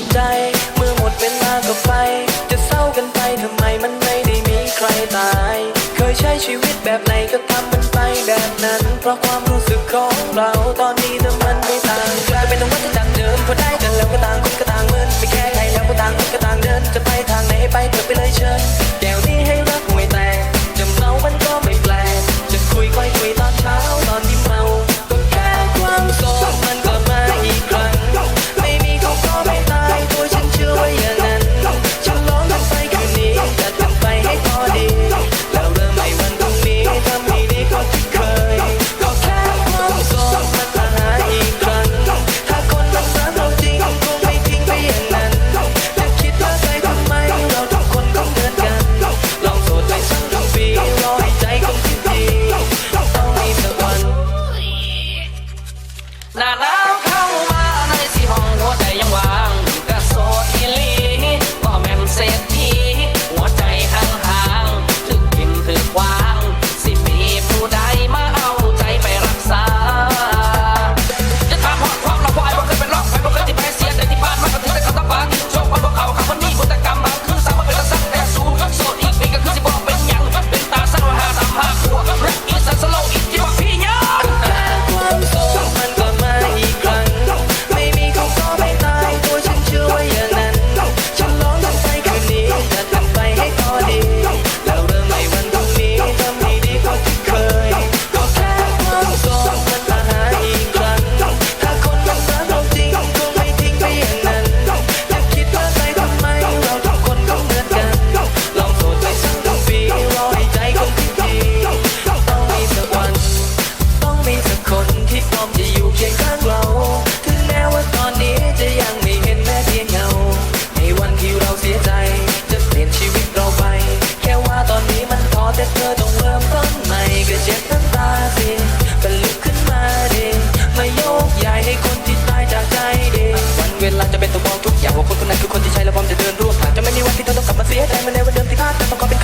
ดใจ เมื่อหมดเวลาก็ไป จะเศร้ากันไปทำไมมันไม่ได้มีใครตาย เคยใช้ชีวิตแบบไหนก็ทำมันไปแบบนั้น เพราะความรู้สึกของเราตอนนี้เธอมันไม่ต่างกลายเป็นตรงวัฏจักรเดิมพอได้ Fuck up